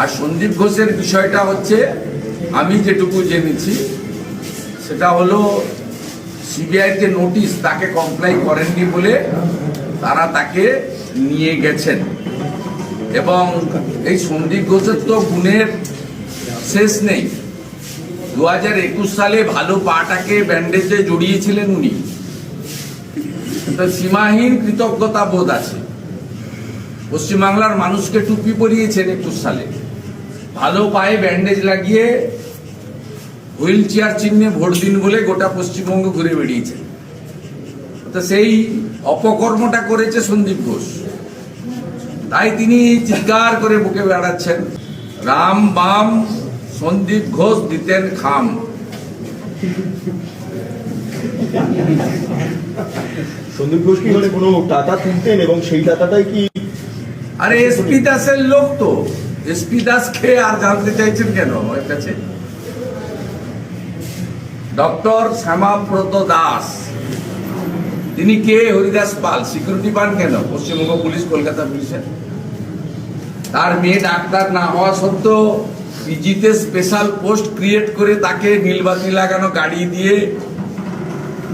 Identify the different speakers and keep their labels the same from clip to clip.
Speaker 1: আর সন্দীপ ঘোষের বিষয়টা হচ্ছে, আমি যেটুকু জেনেছি, সেটা হলো সিবিআইতে নোটিশ তাকে কমপ্লাই করেননি বলে তারা তাকে নিয়ে গেছেন। এবং এই সন্দীপ ঘোষের তো গুণের শেষ নেই। দু হাজার একুশ সালে ভালো পাটাকে ব্যান্ডেজে জড়িয়েছিলেন উনি। সীমাহীন কৃতজ্ঞতা বোধ আছে। পশ্চিমবাংলার মানুষকে টুপি পরিয়েছেন একুশ সালে। ভালো পায়ে ব্যান্ডেজ লাগিয়ে হুইল চেয়ার চিহ্নে ভোট দিন বলে গোটা পশ্চিমবঙ্গ ঘুরে বেরিয়েছেন তো সেই অপকর্মটা করেছে সন্দীপ ঘোষ। তাই তিনি চিৎকার করে বুকে বেড়াচ্ছেন রাম বাম সন্দীপ ঘোষ দিতেন খাম।
Speaker 2: সন্দীপ ঘোষ কি মানে কোনো টাকা তুলতেন এবং সেই টাকাটাই কি
Speaker 1: আরে এসপি দাসের লোক তো। এসপি দাস দাসকে আর জানতে চাইছেন কেন ওর কাছে? ডক্টর শ্যামাব্রত দাস, তিনি কে? হরিদাস পাল সিকিউরিটি পান কেন? পশ্চিমবঙ্গ পুলিশ, কলকাতা পুলিশের তার মেয়ে ডাক্তার না হওয়া সত্ত্বেও পিজিতে স্পেশাল পোস্ট ক্রিয়েট করে তাকে নীলবাতি লাগানো গাড়ি দিয়ে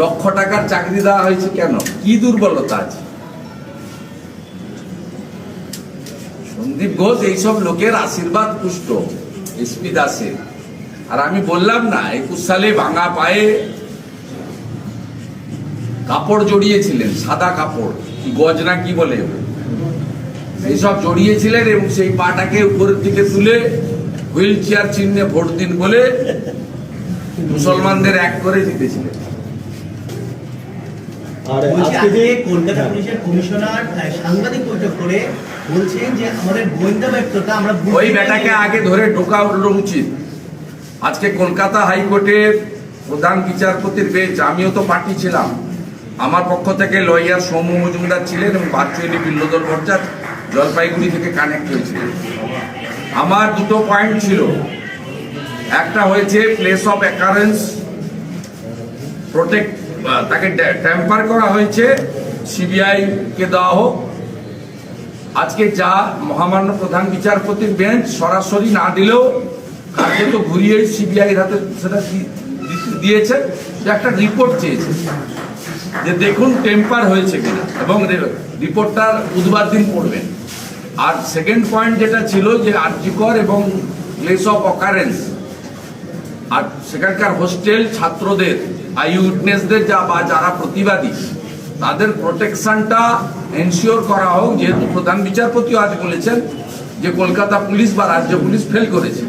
Speaker 1: লক্ষ টাকার চাকরি দেওয়া হয়েছে কেন? কি দুর্বলতা আছে? সন্দীপ ঘোষ এইসব লোকের আশীর্বাদ পুষ্ট এসপি দাসের। আর আমি বললাম না, একুশ সালে ভাঙা পায়ে কাপড় জড়িয়েছিলেন, সাদা কাপড়, কি গজনা কি বলে? এইসব জড়িয়েছিলেন এবং সেই পাটাকে উপরের দিকে তুলে হুইল চেয়ার চিহ্নে ভোট দিন বলে মুসলমানদের এক করে জিতেছিলেন।
Speaker 2: আর আজকে
Speaker 3: কলকাতা পুলিশের কমিশনার সাংবাদিক বৈঠক করে বলছেন যে আমাদের গোয়েন্দা ব্যর্থতা আমরা
Speaker 1: ওই বেটাকে আগে ধরে ঢোকা উচিত। আজকে কলকাতা হাইকোর্টের প্রধান বিচারপতির বেঞ্চ আমিও তো পার্টি ছিলাম। আমার পক্ষ থেকে লয়ার সৌম্য মজুমদার ছিলেন এবং ভার্চুয়ালি বিল্লদল ভট্টাচ জলপাইগুড়ি থেকে কানেক্ট হয়েছিলেন। আমার দুটো পয়েন্ট ছিল। একটা হয়েছে প্লেস অফ অ্যাকারেন্স প্রোটেক্ট তাকে ট্যাম্পার করা হয়েছে সিবিআই কে দেওয়া হোক। আজকে যা মহামান্য প্রধান বিচারপতির বেঞ্চ সরাসরি না দিলেও কার্যত ঘুরিয়ে সিবিআই হাতে সেটা দিয়েছে যে একটা রিপোর্ট চেয়েছে। যে দেখুন টেম্পার হয়েছে কিনা, এবং রে- রিপোর্টটা বুধবার দিন পড়বেন আর সেকেন্ড পয়েন্ট যেটা ছিল যে আর্যিকর এবং প্লেস অফ অকারেন্স আর সেখানকার হোস্টেল ছাত্রদের আই উইটনেসদের যা বা যারা প্রতিবাদী, তাদের প্রোটেকশনটা এনশিওর করা হোক, যেহেতু প্রধান বিচারপতিও আজ বলেছেন যে কলকাতা পুলিশ বা রাজ্য পুলিশ ফেল করেছে।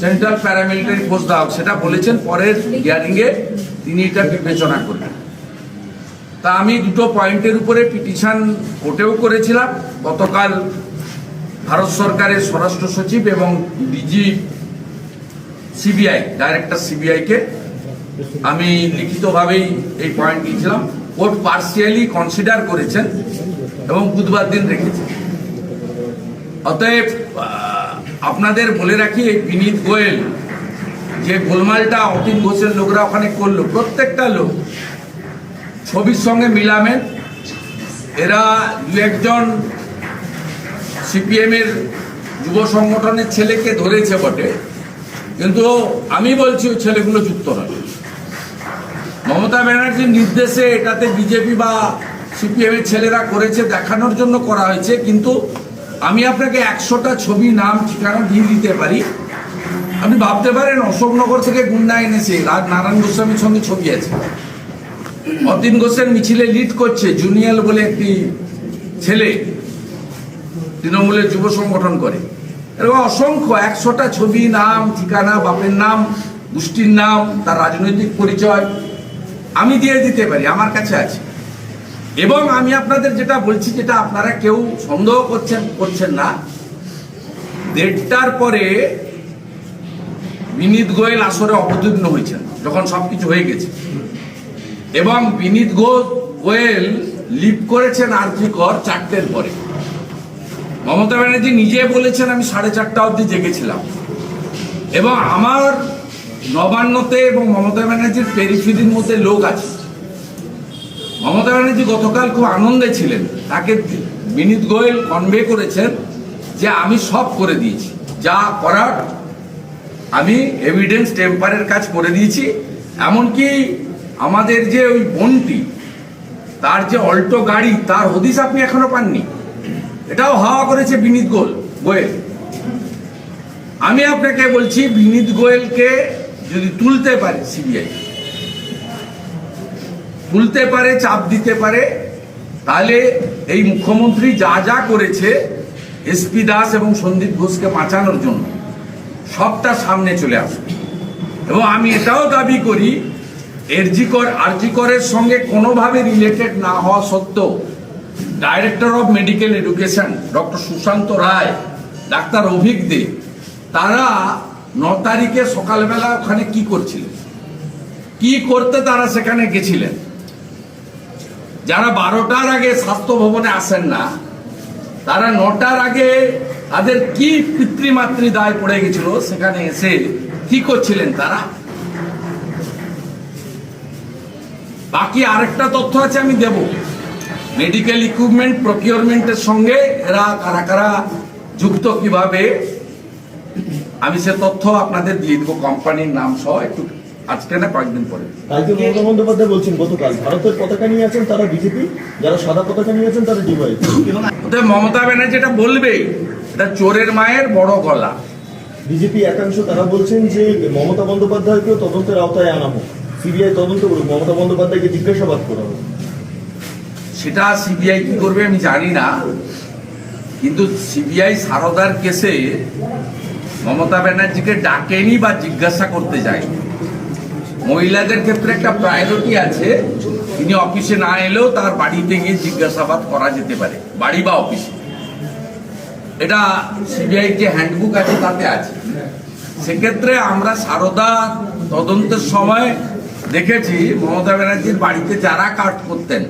Speaker 1: সেন্ট্রাল প্যারামিলিটারি ফোর্স দেওয়া সেটা বলেছেন, পরের হিয়ারিংয়ে তিনি এটা বিবেচনা করবেন। তা আমি দুটো পয়েন্টের উপরে পিটিশন কোর্টেও করেছিলাম। গতকাল ভারত সরকারের স্বরাষ্ট্র সচিব এবং ডিজি সিবিআই ডাইরেক্টর সিবিআইকে আমি লিখিতভাবেই এই পয়েন্ট দিয়েছিলাম। কোর্ট পার্সিয়ালি কনসিডার করেছেন এবং বুধবার দিন রেখেছেন। অতএব আপনাদের বলে রাখি এই বিনীত গোয়েল যে গোলমালটা অতীন ঘোষের লোকরা ওখানে করল। প্রত্যেকটা লোক ছবির সঙ্গে মিলামেন এরা দু একজন সিপিএমের যুব সংগঠনের ছেলেকে ধরেছে বটে। কিন্তু আমি বলছি ওই ছেলেগুলো যুক্ত নয়। মমতা ব্যানার্জির নির্দেশে এটাতে বিজেপি বা সিপিএম এর ছেলেরা করেছে, দেখানোর জন্য করা হয়েছে, কিন্তু আমি আপনাকে একশোটা ছবি নাম, ঠিকানা দিয়ে দিতে পারি। আপনি ভাবতে পারেন, অশোকনগর থেকে গুন্ডা এনেছে রাজ নারায়ণ গোস্বামীর সঙ্গে ছবি আছে। অতীন ঘোষের মিছিলে লিড করছে জুনিয়র বলে একটি ছেলে, তৃণমূলের যুব সংগঠন করে। এরকম অসংখ্য একশোটা ছবি, নাম, ঠিকানা, বাপের নাম, গোষ্ঠীর নাম, তার রাজনৈতিক পরিচয় আমি দিয়ে দিতে পারি, আমার কাছে আছে। এবং আমি আপনাদের যেটা বলছি, যেটা আপনারা কেউ সন্দেহ করছেন করছেন না, দেড়টার পরে বিনীত গোয়েল আসরে অবতীর্ণ হয়েছেন, যখন সবকিছু হয়ে গেছে। এবং বিনীত গোয়েল লিভ করেছেন আরজি কর, চারটের পরে। মমতা ব্যানার্জি নিজে বলেছেন, আমি সাড়ে চারটা অবধি জেগেছিলাম। এবং আমার নবান্নতে এবং মমতা ব্যানার্জির পেরিফিরির মধ্যে লোক আছে। মমতা ব্যানার্জি গতকাল খুব আনন্দে ছিলেন। তাকে বিনীত গোয়েল কনভে করেছেন যে, আমি সব করে দিয়েছি। যা করার আমি এভিডেন্স টেম্পারের কাজ করে দিয়েছি। এমনকি আমাদের যে ওই বোনটি, তার যে অল্টো গাড়ি, তার হদিস আপনি এখনও পাননি। এটাও হাওয়া করেছে বিনীত গোল গোয়েল। আমি আপনাকে বলছি, বিনীত গোয়েলকে যদি তুলতে পারে সিবিআই, তুলতে পারে, চাপ দিতে পারে, তাহলে এই মুখ্যমন্ত্রী যা যা করেছে এসপি দাস এবং সন্দীপ ঘোষকে বাঁচানোর জন্য সবটা সামনে চলে আসবে। এবং আমি এটাও দাবি করি, এরজিকর, আরজিকরের সঙ্গে কোনোভাবে রিলেটেড না হওয়া সত্ত্বেও director of medical education doctor Sushanta Roy, doctor Abhik De, তারা ন তারিখে সকালবেলা ওখানে কি করছিলেন? কি করতে তারা সেখানে গেছিলেন? যারা বারোটার আগে স্বাস্থ্য ভবনে আসেন না, তারা নটার আগে তাদের কি পিতৃমাতৃ দায় পড়ে গেছিল সেখানে এসে কি করছিলেন তারা? বাকি আরেকটা তথ্য আছে আমি দেব। মেডিকেল ইকুইপমেন্ট প্রকিউরমেন্টের সঙ্গে এরা কারা কারা যুক্ত কীভাবে আমি সে তথ্য আপনাদের দিয়ে দেবো। কোম্পানির নাম সহ একটু আজকে না কয়েকদিন পরে।
Speaker 2: কালকে মমতা বন্দ্যোপাধ্যায় বলছেন গতকাল ভারতের পতাকা নিয়ে আছেন তারা বিজেপি যারা সাদা পতাকা নিয়ে আছেন তারা ডিওয়াই।
Speaker 1: ওদের মমতা ব্যানার্জি এটা বলবে এটা চোরের মায়ের বড় গলা।
Speaker 2: বিজেপি একাংশ তারা বলছেন যে মমতা বন্দ্যোপাধ্যায়কেও তদন্তের আওতায় আনা হোক। সিবিআই তদন্ত করুক মমতা বন্দ্যোপাধ্যায়কে জিজ্ঞাসাবাদ করা হোক।
Speaker 1: সেটা সিবিআই কি করবে আমি জানি না, কিন্তু সিবিআই সারদার কেসে মমতা ব্যানার্জিকে ডাকেনি বা জিজ্ঞাসা করতে যায়নি। মহিলাদের ক্ষেত্রে একটা প্রায়োরিটি আছে, তিনি অফিসে না এলেও তার বাড়িতে গিয়ে জিজ্ঞাসাবাদ করা যেতে পারে, বাড়ি বা অফিসে। এটা সিবিআই যে হ্যান্ডবুক আছে তাতে আছে। সেক্ষেত্রে আমরা সারদা তদন্তের সময় দেখেছি মমতা ব্যানার্জির বাড়িতে যারা কাট করতেন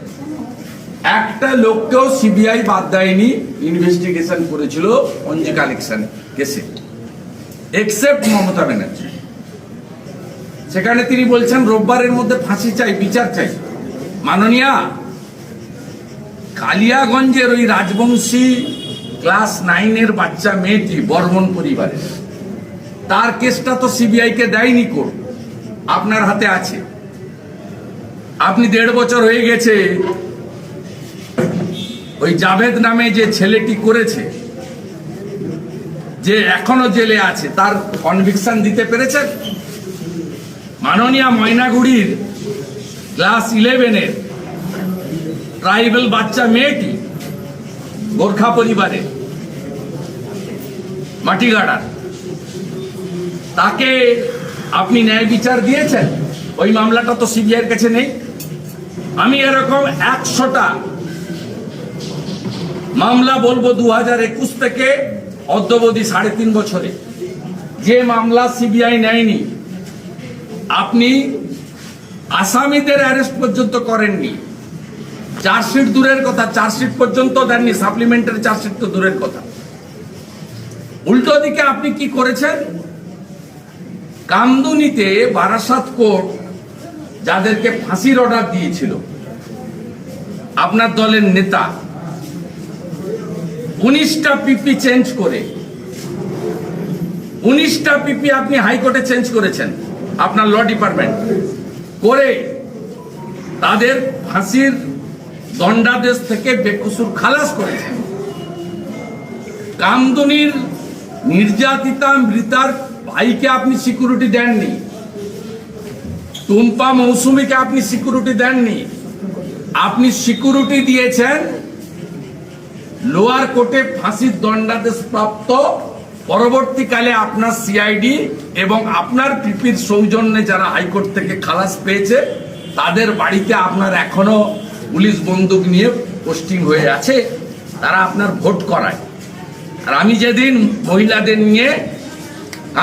Speaker 1: একটা লোককেও সিবিআই বাদ দেয়নি ইনভেস্টিগেশন করেছিল অঞ্জি কালেকশন কেসে এক্সেপ্ট মমতা ব্যানার্জি। সেখানে তিনি বলছেন, রোববারের মধ্যে ফাঁসি চাই, বিচার চাই। মাননীয়া, কালিয়াগঞ্জের ওই রাজবংশী ক্লাস নাইনের বাচ্চা মেয়েটি বর্মন পরিবারের। তার কেসটা তো সিবিআই কে দেয়নি কোর্ট। আপনার হাতে আছে। আপনি দেড় বছর হয়ে গেছে ওই জাভেদ নামে যে ছেলেটি করেছে, যে এখনও জেলে আছে, তার কনভিকশন দিতে পেরেছেন মাননীয় ময়নাগুড়ির ক্লাস ইলেভেনের ট্রাইবেল বাচ্চা মেয়েটি গোর্খা পরিবারে, মাটিগাড়ার। তাকে আপনি ন্যায় বিচার দিয়েছেন? ওই মামলাটা তো সিবিআইয়ের কাছে নেই। আমি এরকম একশোটা মামলা বলব দু হাজার একুশ থেকে অদ্যবধি সাড়ে তিন বছরে। যে মামলা সিবিআই নেয়নি, আপনি আসামিদের অ্যারেস্ট পর্যন্ত করেননি। চার্জশিট দূরের কথা, চার্জশিট পর্যন্ত দেননি, সাপ্লিমেন্টারি চার্জশিট তো দূরের কথা। উল্টো দিকে আপনি কি করেছেন? কামদুনিতে বারাসাত কোর্ট যাদেরকে ফাঁসির অর্ডার দিয়েছিল, আপনার দলের নেতা উনিশটা পিপি চেঞ্জ করে। উনিশটা পিপি আপনি হাইকোর্টে চেঞ্জ করেছেন, আপনার ল ডিপার্টমেন্ট। করে তাদের ফাঁসির দণ্ডাদেশ থেকে বেকসুর খালাস করেছেন। কামদুনির নির্যাতিতা মৃতার ভাইকে আপনি সিকিউরিটি দেননি। টুম্পা মৌসুমীকে আপনি সিকিউরিটি দেননি। আপনি সিকিউরিটি দিয়েছেন লোয়ার কোর্টে ফাঁসির দণ্ডাদেশ প্রাপ্ত। পরবর্তীকালে আপনার সিআইডি এবং আপনার পিপির সৌজন্যে যারা হাইকোর্ট থেকে খালাস পেয়েছে, তাদের বাড়িতে আপনার এখনও পুলিশ বন্দুক নিয়ে পোস্টিং হয়ে আছে, তারা আপনার ভোট করায়। আর আমি যেদিন মহিলাদের নিয়ে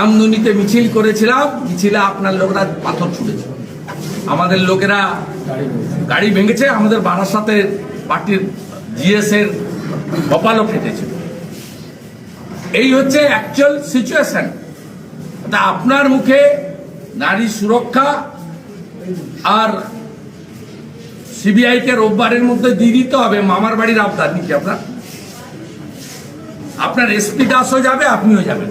Speaker 1: আমদুনিতে মিছিল করেছিলাম, মিছিলে আপনার লোকরা পাথর ছুটেছে আমাদের লোকেরা গাড়ি ভেঙেছে, আমাদের বারাসাতের পার্টির জিএস এর কপালও ফেটেছিল এই হচ্ছে অ্যাকচুয়াল সিচুয়েশন তা আপনার মুখে নারী সুরক্ষা আর সিবিআইকে রোববারের মধ্যে দিয়ে দিতে হবে, মামার বাড়ির আবদার নাকি আপনার? আপনার এসপি দাসও যাবে, আপনিও যাবেন।